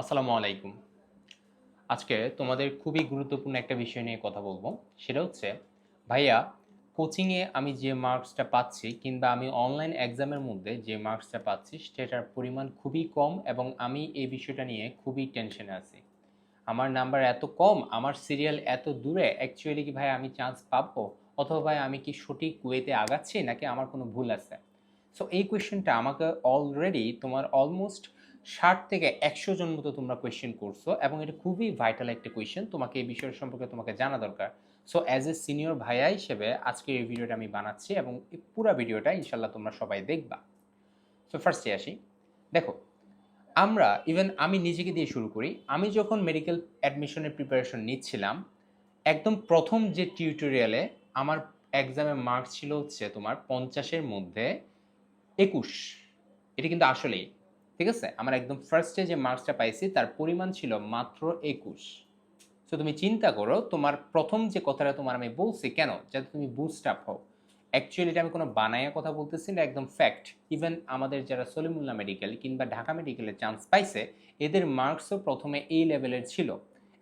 আসসালামু আলাইকুম। আজকে তোমাদের খুবই গুরুত্বপূর্ণ একটা বিষয় নিয়ে কথা বলব। সেটা হচ্ছে, ভাইয়া কোচিংয়ে আমি যে মার্কসটা পাচ্ছি কিংবা আমি অনলাইন এক্সামের মধ্যে যে মার্কসটা পাচ্ছি, সেটার পরিমাণ খুবই কম এবং আমি এই বিষয়টা নিয়ে খুবই টেনশনে আছি। আমার নাম্বার এত কম, আমার সিরিয়াল এত দূরে অ্যাকচুয়ালি কি ভাই আমি চান্স পাবো? অথবা ভাই আমি কি সঠিক ওয়েতে আগাচ্ছি, নাকি আমার কোনো ভুল আছে? সো এই কোয়েশ্চেনটা আমাকে অলরেডি তোমার অলমোস্ট ষাট থেকে একশো জন মতো তোমরা কোয়েশ্চেন করছ এবং এটা খুবই ভাইটাল একটা কোয়েশ্চেন তোমাকে এই বিষয়ের সম্পর্কে তোমাকে জানা দরকার। সো অ্যাজ এ সিনিয়র ভাইয়া হিসেবে আজকে এই ভিডিওটা আমি বানাচ্ছি এবং পুরো ভিডিওটা ইনশাল্লাহ তোমরা সবাই দেখবা। সো ফার্স্টে আসি। দেখো, আমরা ইভেন আমি নিজেকে দিয়ে শুরু করি, আমি যখন মেডিকেল অ্যাডমিশনের প্রিপারেশন নিচ্ছিলাম, একদম প্রথম যে টিউটোরিয়ালে আমার এক্সামের মার্কস ছিল হচ্ছে তোমার পঞ্চাশের মধ্যে একুশ। এটা কিন্তু আসলেই। ঠিক আছে? আমার একদম ফার্স্টে যে মার্কসটা পাইছি, তার পরিমাণ ছিল মাত্র একুশ। তো তুমি চিন্তা করো, তোমার প্রথম যে কথাটা তোমার আমি বলছি, কেন? যাতে তুমি বুস্ট আপ হও। অ্যাকচুয়ালি এটা আমি কোনো বানায়া কথা বলতেছি না, একদম ফ্যাক্ট ইভেন আমাদের যারা সলিমুল্লাহ মেডিকেল কিংবা ঢাকা মেডিকেলের চান্স পাইছে, এদের মার্কসও প্রথমে এই লেভেলের ছিল।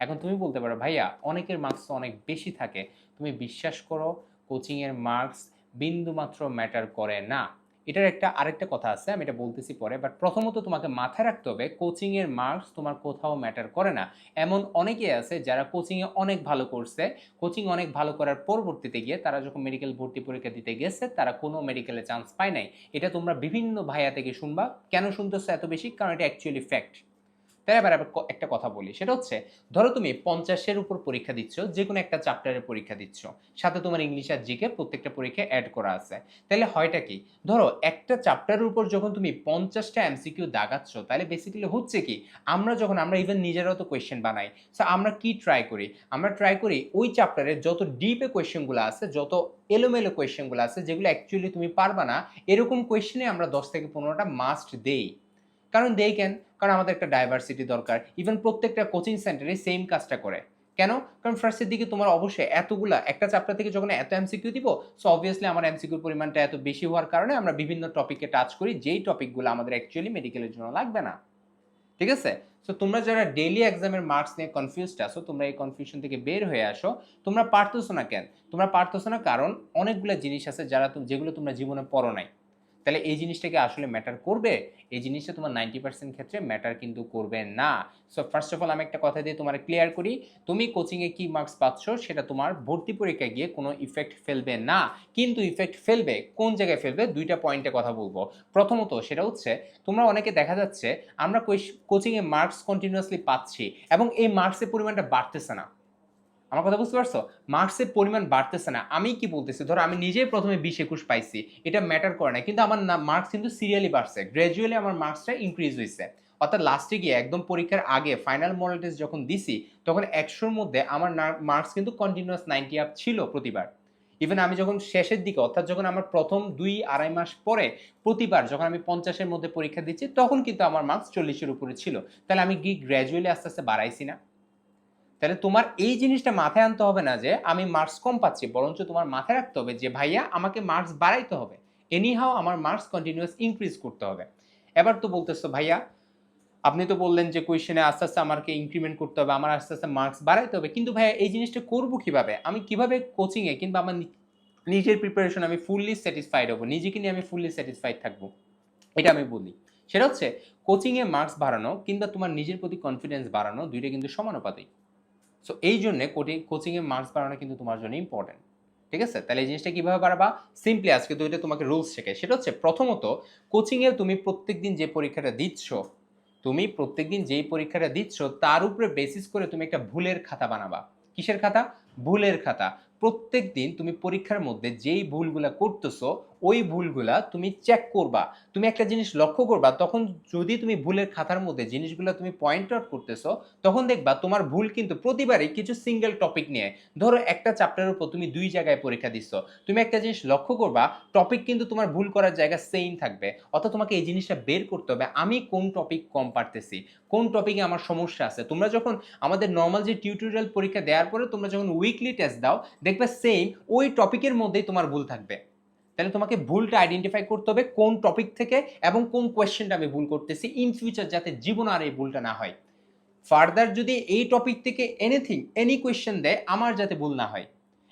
এখন তুমি বলতে পারো, ভাইয়া, অনেকের মার্কস তো অনেক বেশি থাকে। তুমি বিশ্বাস করো কোচিংয়ের মার্কস বিন্দুমাত্র ম্যাটার করে না। এটার একটা আরেকটা কথা আছে, আমি এটা বলতেছি পরে বাট প্রথমত তোমাকে মাথায় রাখতে হবে কোচিংয়ের মার্কস তোমার কোথাও ম্যাটার করে না। এমন অনেকে আছে যারা কোচিংয়ে অনেক ভালো করছে কোচিং অনেক ভালো করার পরবর্তীতে গিয়ে তারা যখন মেডিকেল ভর্তি পরীক্ষা দিতে গেছে, তারা কোনো মেডিকেলে চান্স পায় নাই। এটা তোমরা বিভিন্ন ভাইয়া থেকে শুনবা। কেন শুনতেছো এত বেশি? কারণ এটা অ্যাকচুয়ালি ফ্যাক্ট তাই আবার একটা কথা বলি। সেটা হচ্ছে, ধরো তুমি পঞ্চাশের উপর পরীক্ষা দিচ্ছ যে কোনো একটা চ্যাপ্টারের পরীক্ষা দিচ্ছ। সাথে তোমার ইংলিশ আর জিকে প্রত্যেকটা পরীক্ষায় অ্যাড করা আছে। তাহলে হয়টা কি, ধরো একটা চ্যাপ্টারের উপর যখন তুমি পঞ্চাশটা এমসিকিউ দাগাচ্ছ, তাহলে বেসিক্যালি হচ্ছে কি, আমরা যখন, আমরা ইভেন নিজেরাও তো কোয়েশ্চেন বানাই। সো আমরা কি ট্রাই করি? আমরা ট্রাই করি ওই চ্যাপ্টারে যত ডিপে কোয়েশ্চেনগুলো আছে, যত এলোমেলো কোয়েশ্চেনগুলো আছে, যেগুলো অ্যাকচুয়ালি তুমি পারবা না, এরকম কোয়েশ্চেনে আমরা দশ থেকে পনেরোটা মাস্ট দেই। কারণ দেই কেন কারণ আমাদের একটা ডাইভার্সিটি দরকার। ইভেন প্রত্যেকটা কোচিং সেন্টারে সেম কাজটা করে। কেন? কারণ ফার্স্টের দিকে তোমার অবশ্যই এতগুলা, একটা চ্যাপ্টার থেকে যখন এত এমসিকিউ দিব সো অবভিয়াসলি আমার এমসিকিউর পরিমাণটা এত বেশি হওয়ার কারণে আমরা বিভিন্ন টপিকে টাচ করি, যেই টপিকগুলো আমাদের অ্যাকচুয়ালি মেডিকেলের জন্য লাগবে না। ঠিক আছে? সো তোমরা যারা ডেইলি এক্সামের মার্কস নিয়ে কনফিউজড আছো, তোমরা এই কনফিউশন থেকে বের হয়ে আসো। তোমরা পারতেছো না কেন? তোমরা পারতেছো না কারণ অনেকগুলো জিনিস আছে যারা যেগুলো তোমরা জীবনে পড়ো নাই। তাহলে এই জিনিসটাকে আসলে ম্যাটার করবে? এই জিনিসটা তোমার নাইনটি পার্সেন্ট ক্ষেত্রে ম্যাটার কিন্তু করবে না। সো ফার্স্ট অফ অল আমি একটা কথা দিয়ে তোমার ক্লিয়ার করি। তুমি কোচিংয়ে কি মার্কস পাচ্ছ সেটা তোমার ভর্তি পরীক্ষায় গিয়ে কোনো ইফেক্ট ফেলবে না। কিন্তু ইফেক্ট ফেলবে, কোন জায়গায় ফেলবে দুইটা পয়েন্টে কথা বলব। প্রথমত সেটা হচ্ছে, তোমরা অনেকে দেখা যাচ্ছে, আমরা কোচিংয়ে মার্কস কন্টিনিউয়াসলি পাচ্ছি এবং এই মার্কসের পরিমাণটা বাড়তেছে না। আমার কথা বুঝতে পারছ? মার্কসের পরিমাণ বাড়তেছে না। আমি কি বলতেছি? ধরো আমি নিজেই প্রথমে বিশ একুশ পাইছি। এটা ম্যাটার করে না। কিন্তু আমার মার্কস কিন্তু সিরিয়ালি বাড়ছে। গ্র্যাজুয়ালি আমার মার্কসটা ইনক্রিজ হয়েছে অর্থাৎ লাস্টে গিয়ে একদম পরীক্ষার আগে ফাইনাল মডেল টেস্ট যখন দিছি, তখন একশোর মধ্যে আমার মার্কস কিন্তু কন্টিনিউয়াস নাইনটি আপ ছিল প্রতিবার। ইভেন আমি যখন শেষের দিকে, অর্থাৎ যখন আমার প্রথম দুই আড়াই মাস পরে প্রতিবার যখন আমি পঞ্চাশের মধ্যে পরীক্ষা দিচ্ছি, তখন কিন্তু আমার মার্কস চল্লিশের উপরে ছিল। তাহলে আমি কি গ্র্যাজুয়ালি আস্তে আস্তে বাড়াইছি না? তাহলে তোমার এই জিনিসটা মাথায় আনতে হবে না যে আমি মার্কস কম পাচ্ছি, বরঞ্চ তোমার মাথায় রাখতে হবে যে ভাইয়া আমাকে মার্কস বাড়াইতে হবে। এনিহাও আমার মার্কস কন্টিনিউয়াস ইনক্রিজ করতে হবে। এবার তো বলতেছো, ভাইয়া, আপনি তো বললেন যে কোয়েশনে আস্তে আস্তে আমাকে ইনক্রিমেন্ট করতে হবে, আমার আস্তে আস্তে মার্কস বাড়াইতে হবে। কিন্তু ভাইয়া এই জিনিসটা করব কীভাবে? আমি কীভাবে কোচিংয়ে কিংবা আমার নিজের প্রিপারেশন আমি ফুললি স্যাটিসফাইড হব? নিজেকে নিয়ে আমি ফুললি স্যাটিসফাইড থাকব? এটা আমি বলি। সেটা হচ্ছে কোচিংয়ে মার্কস বাড়ানো কিংবা তোমার নিজের প্রতি কনফিডেন্স বাড়ানো দুইটা কিন্তু সমানুপাতিক। সো এই জন্যে কোচিংয়ে মার্কস বাড়ানো কিন্তু তোমার জন্য ইম্পর্টেন্ট ঠিক আছে? তাহলে এই জিনিসটা কীভাবে বাড়াবা? সিম্পলি আজকে তো এটা তোমাকে রুলস শেখায়। সেটা হচ্ছে প্রথমত কোচিংয়ে তুমি প্রত্যেকদিন যে পরীক্ষাটা দিচ্ছ, তুমি প্রত্যেকদিন যেই পরীক্ষাটা দিচ্ছ, তার উপরে বেসিস করে তুমি একটা ভুলের খাতা বানাবা। কিসের খাতা? ভুলের খাতা। প্রত্যেক দিন তুমি পরীক্ষার মধ্যে যেই ভুলগুলা করতেছো ওই ভুলগুলা তুমি চেক করবা। তুমি একটা জিনিস লক্ষ্য করবা, তখন যদি তুমি ভুলের খাতার মধ্যে জিনিসগুলো তুমি পয়েন্ট আউট করতেছো, তখন দেখবা তোমার ভুল কিন্তু প্রতিবারই কিছু সিঙ্গেল টপিক নিয়ে, ধরো একটা চ্যাপ্টারের উপর তুমি দুই জায়গায় পরীক্ষা দিচ্ছ, তুমি একটা জিনিস লক্ষ্য করবা টপিক কিন্তু তোমার ভুল করার জায়গা সেম থাকবে, অর্থাৎ তোমাকে এই জিনিসটা বের করতে হবে, আমি কোন টপিক কম পারতেছি, কোন টপিকে আমার সমস্যা আছে, তোমরা যখন আমাদের নর্মাল যে টিউটোরিয়াল পরীক্ষা দেওয়ার পরে তোমরা যখন উইকলি টেস্ট দাও, দেখবে সেম ওই টপিকের মধ্যেই তোমার ভুল থাকবে। তাহলে তোমাকে ভুলটা আইডেন্টিফাই করতে হবে কোন টপিক থেকে এবং কোন কোয়েশ্চেনটা আমি ভুল করতেছি ইন ফিউচার যাতে জীবন আর এই ভুলটা না হয়। ফার্দার যদি এই টপিক থেকে এনিথিং এনি কোয়েশ্চেন দেয়, আমার যাতে ভুল না হয়।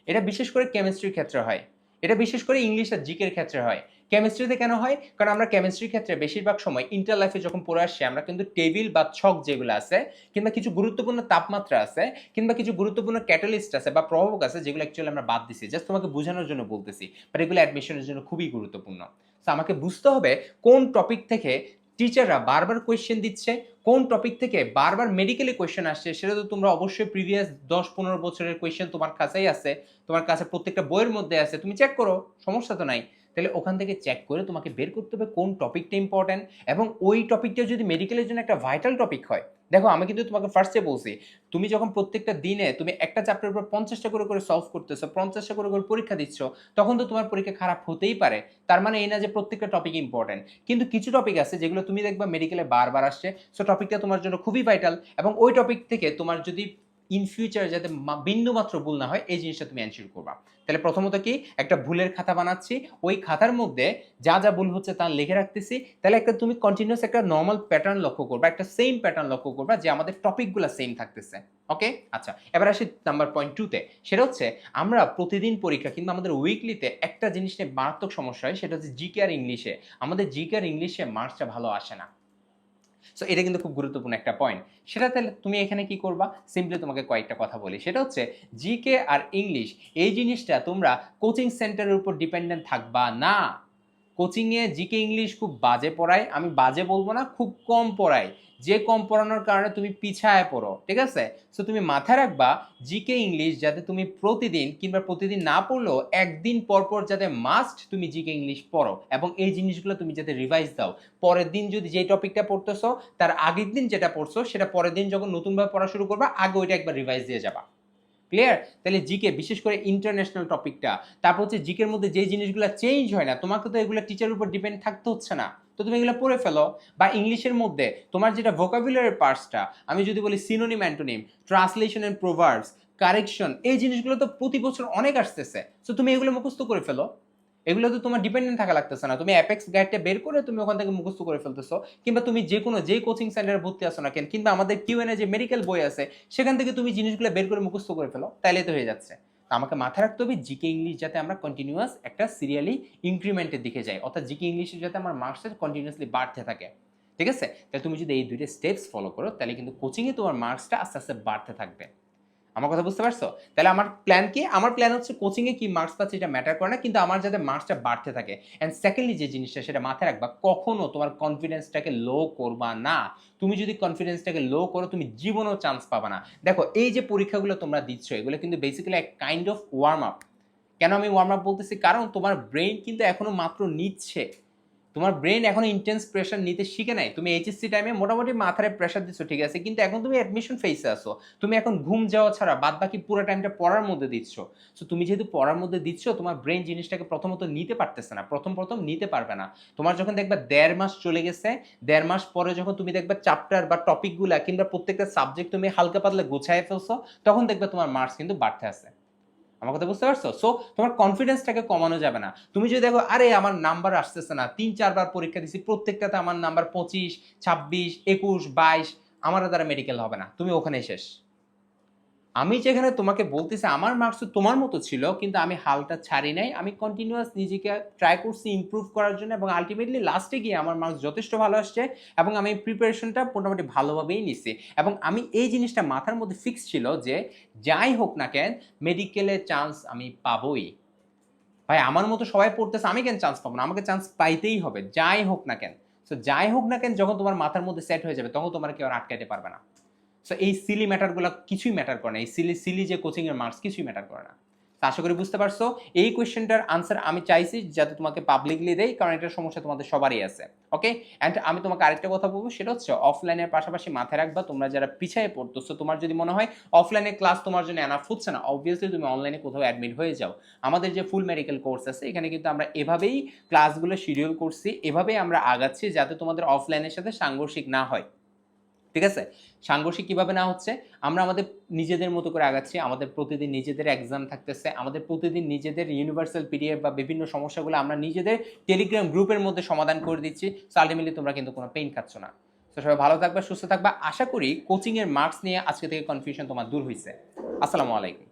এটা বিশেষ করে কেমিস্ট্রির ক্ষেত্রে হয়। এটা বিশেষ করে ইংলিশ আর জিকের ক্ষেত্রে হয়। কেমিস্ট্রিতে কেন হয়? কারণ আমরা কেমিস্ট্রির ক্ষেত্রে বেশিরভাগ সময় ইন্টার লাইফে যখন পড়ে আসছি, আমরা কিন্তু টেবিল বা ছক যেগুলো আছে, কিংবা কিছু গুরুত্বপূর্ণ তাপমাত্রা আছে, কিংবা কিছু গুরুত্বপূর্ণ ক্যাটালিস্ট আছে বা প্রভাবক আছে, যেগুলো অ্যাকচুয়ালি আমরা বাদ দিছি। জাস্ট তোমাকে বোঝানোর জন্য বলতেছি বাট এগুলো অ্যাডমিশনের জন্য খুবই গুরুত্বপূর্ণ। তো আমাকে বুঝতে হবে কোন টপিক থেকে টিচাররা বারবার কোয়েশ্চেন দিচ্ছে, কোন টপিক থেকে বারবার মেডিকেলে কোয়েশ্চেন আসছে, সেটা তো তোমরা অবশ্যই প্রিভিয়াস দশ পনেরো বছরের কোয়েশ্চেন তোমার কাছেই আছে, তোমার কাছে প্রত্যেকটা বইয়ের মধ্যে আছে, তুমি চেক করো, সমস্যা তো নাই। তাহলে ওখান থেকে চেক করে তোমাকে বের করতে হবে কোন টপিকটা ইম্পর্ট্যান্ট এবং ওই টপিকটা যদি মেডিকেলের জন্য একটা ভাইটাল টপিক হয়, দেখো আমি কিন্তু তোমাকে ফার্স্টে বলছি, তুমি যখন প্রত্যেকটা দিনে তুমি একটা চ্যাপ্টারের উপর পঞ্চাশটা করে করে সলভ করতেছো, পঞ্চাশটা করে করে পরীক্ষা দিচ্ছ, তখন তো তোমার পরীক্ষা খারাপ হতেই পারে। তার মানে এই না যে প্রত্যেকটা টপিক ইম্পর্টেন্ট কিন্তু কিছু টপিক আছে যেগুলো তুমি দেখবা মেডিকেলে বারবার আসছে সো টপিকটা তোমার জন্য খুবই ভাইটাল এবং ওই টপিক থেকে তোমার যদি ইন ফিউচার যাতে মা- বিন্দুমাত্র ভুল না হয়, এই জিনিসটা তুমি অ্যানসিওর করবা। তাহলে প্রথমত কি? একটা ভুলের খাতা বানাচ্ছি। ওই খাতার মধ্যে যা যা ভুল হচ্ছে তা লিখে রাখতেছি। তাহলে একটা তুমি কন্টিনিউস একটা নর্মাল প্যাটার্ন লক্ষ্য করবা, একটা সেম প্যাটার্ন লক্ষ্য করবা যে আমাদের টপিকগুলো সেম থাকতেছে। ওকে আচ্ছা এবার আসি নাম্বার পয়েন্ট টুতে সেটা হচ্ছে, আমরা প্রতিদিন পরীক্ষা কিন্তু আমাদের উইকলিতে একটা জিনিস নিয়ে মারাত্মক সমস্যা হয়, সেটা হচ্ছে জিকে আর ইংলিশে আমাদের জিকে আর ইংলিশে মার্কসটা ভালো আসে না। সো এটা কিন্তু খুব গুরুত্বপূর্ণ একটা পয়েন্ট সেটা তাহলে তুমি এখানে কি করবা? সিম্পলি তোমাকে কয়েকটা কথা বলি। সেটা হচ্ছে জিকে আর ইংলিশ এই জিনিসটা তোমরা কোচিং সেন্টারের উপর ডিপেন্ডেন্ট থাকবা না। কোচিংয়ে জিকে ইংলিশ খুব বাজে পড়ায়। আমি বাজে বলব না, খুব কম পড়ায়। যে কম পড়ানোর কারণে তুমি পিছায় পড়ো, ঠিক আছে? সো তুমি মাথায় রাখবা জিকে ইংলিশ যাতে তুমি প্রতিদিন কিংবা প্রতিদিন না পড়লেও একদিন পর পর যাতে মাস্ট তুমি জিকে ইংলিশ পড়ো এবং এই জিনিসগুলো তুমি যাতে রিভাইজ দাও। পরের দিন যদি যেই টপিকটা পড়তেছো, তার আগের দিন যেটা পড়ছো, সেটা পরের দিন যখন নতুনভাবে পড়া শুরু করবা, আগে ওইটা একবার রিভাইজ দিয়ে যাবা। ক্লিয়ার তাহলে জিকে বিশেষ করে ইন্টারন্যাশনাল টপিকটা তারপর হচ্ছে জিকের মধ্যে যে জিনিসগুলো চেঞ্জ হয় না, তোমাকে তো এগুলো টিচারের উপর ডিপেন্ড থাকতে হচ্ছে না। তো তুমি এগুলো পড়ে ফেলো। বা ইংলিশের মধ্যে তোমার যেটা ভোকাবুলারের পার্টসটা আমি যদি বলি synonym antonym translation and proverbs correction এই জিনিসগুলো তো প্রতি বছর অনেক আসতেছে। সো তুমি এগুলো মুখস্থ করে ফেলো। এগুলো তো তোমার ডিপেন্ডেন্ট থাকা লাগতেছে না। তুমি অ্যাপেক্স গাইডটা বের করে তুমি ওখান থেকে মুখস্থ করে ফেলতেছো। কিংবা তুমি যে কোনো যে কোচিং সেন্টারে ভর্তি আসো না কেন, কিংবা আমাদের কিউএনএ যে মেডিকেল বই আছে, সেখান থেকে তুমি জিনিসগুলো বের করে মুখস্থ করে ফেলো তাইলে তো হয়ে যাচ্ছে। আমাকে মাথায় রাখতে হবে জিকে ইংলিশ যাতে আমরা কন্টিনিউয়াস একটা সিরিয়ালি ইনক্রিমেন্টের দিকে যাই। অর্থাৎ জিকে ইংলিশে যাতে আমার মার্কসের কন্টিনিউয়াসলি বাড়তে থাকে। ঠিক আছে? তাহলে তুমি যদি এই দুইটা স্টেপস ফলো করো, তাহলে কিন্তু কোচিংয়ে তোমার মার্কসটা আস্তে আস্তে বাড়তে থাকবে। আমার কথা বুঝতে পারছ? তাহলে আমার প্ল্যান কি? আমার প্ল্যান হচ্ছে কোচিংয়ে কি মার্কস পাচ্ছে এটা ম্যাটার করে না, কিন্তু আমার যাতে মার্কসটা বাড়তে থাকে। অ্যান্ড সেকেন্ডলি যে জিনিসটা সেটা মাথায় রাখবা, কখনো তোমার কনফিডেন্সটাকে লো করবা না। তুমি যদি কনফিডেন্সটাকে লো করো, তুমি জীবনেও চান্স পাবা না। দেখো, এই যে পরীক্ষাগুলো তোমরা দিচ্ছ, এগুলো কিন্তু বেসিক্যালি এক কাইন্ড অফ ওয়ার্ম আপ কেন আমি ওয়ার্ম আপ বলতেছি? কারণ তোমার ব্রেন কিন্তু এখনও মাত্র নিচ্ছে। তোমার ব্রেন এখন ইন্টেন্স প্রেশার নিতে শিখে নাই। তুমি এইচএসসি টাইমে মোটামুটি মাথায় প্রেশার দিচ্ছ ঠিক আছে? কিন্তু এখন তুমি অ্যাডমিশন ফেসে আসো তুমি এখন ঘুম যাওয়া ছাড়া বাদ বাকি পুরো টাইমটা পড়ার মধ্যে দিচ্ছ। সো তুমি যেহেতু পড়ার মধ্যে দিচ্ছ, তোমার ব্রেন জিনিসটাকে প্রথমত নিতে পারতেছে না। প্রথম প্রথম নিতে পারবে না। তোমার যখন দেখবা দেড় মাস চলে গেছে, দেড় মাস পরে যখন তুমি দেখবা চ্যাপ্টার বা টপিকগুলা কিংবা প্রত্যেকটা সাবজেক্ট তুমি হালকা পাতলা গোছায় ফেলছো, তখন দেখবে তোমার মার্কস কিন্তু বাড়তে আছে। আমার কথা বুঝতে পারছ? সো তোমার কনফিডেন্সটাকে কমানো যাবে না। তুমি যদি দেখো, আরে, আমার নাম্বার আসতেছে না, তিন, চারবার পরীক্ষা দিছি, প্রত্যেকটাতে আমার নাম্বার পঁচিশ, ছাব্বিশ, একুশ, বাইশ, আমার দ্বারা মেডিকেল হবে না। তুমি ওখানে শেষ। আমি যেখানে তোমাকে বলতেছি, আমার মার্কস তোমার মতো ছিল, কিন্তু আমি হালটা ছাড়ি নাই। আমি কন্টিনিউয়াস নিজেকে ট্রাই করছি ইমপ্রুভ করার জন্য এবং আলটিমেটলি লাস্টে গিয়ে আমার মার্কস যথেষ্ট ভালো আসছে এবং আমি প্রিপারেশনটা মোটামুটি ভালোভাবেই নিছি এবং আমি এই জিনিসটা মাথার মধ্যে ফিক্স ছিল যে, যাই হোক না কেন মেডিকেলে চান্স আমি পাবই। ভাই, আমার মতো সবাই পড়তেছে, আমি কেন চান্স পাবো না? আমাকে চান্স পাইতেই হবে, যাই হোক না কেন। সো যাই হোক না কেন, যখন তোমার মাথার মধ্যে সেট হয়ে যাবে, তখন তোমার কেউ আটকাতে পারবে না। সো এই সিলি ম্যাটারগুলো কিছুই ম্যাটার করে না। এই সিলি সিলি যে কোচিংয়ের মার্কস কিছুই ম্যাটার করে না। আশা করি বুঝতে পারছ। এই কোয়েশ্চেনটার আনসার আমি চাইছি যাতে তোমাকে পাবলিকলি দেই, কারণ এটার সমস্যা তোমাদের সবারই আছে। ওকে অ্যান্ড আমি তোমাকে আরেকটা কথা বলব, সেটা হচ্ছে অফলাইনের পাশাপাশি মাথায় রাখবা, তোমরা যারা পিছিয়ে পড়তেছো তোমার যদি মনে হয় অফলাইনে ক্লাস তোমার জন্য এনাফ হচ্ছে না অবভিয়াসলি তুমি অনলাইনে কোথাও অ্যাডমিট হয়ে যাও। আমাদের যে ফুল মেডিকেল কোর্স আছে, এখানে কিন্তু আমরা এভাবেই ক্লাসগুলো শিডিউল করছি, এভাবেই আমরা আগাচ্ছি যাতে তোমাদের অফলাইনের সাথে সাংঘর্ষিক না হয়। ঠিক আছে? সাংঘর্ষিক কীভাবে না হচ্ছে? আমরা আমাদের নিজেদের মতো করে আগাচ্ছি, আমাদের প্রতিদিন নিজেদের এক্সাম থাকতেছে, আমাদের প্রতিদিন নিজেদের ইউনিভার্সাল পিডিএফ বা বিভিন্ন সমস্যাগুলো আমরা নিজেদের টেলিগ্রাম গ্রুপের মধ্যে সমাধান করে দিচ্ছি। সো আলটিমেটলি তোমরা কিন্তু কোনো পেইন খাচ্ছ না। তো সবাই ভালো থাকবে, সুস্থ থাকবে। আশা করি কোচিংয়ের মার্কস নিয়ে আজকে থেকে কনফিউশন তোমার দূর হয়েছে আসসালামু আলাইকুম।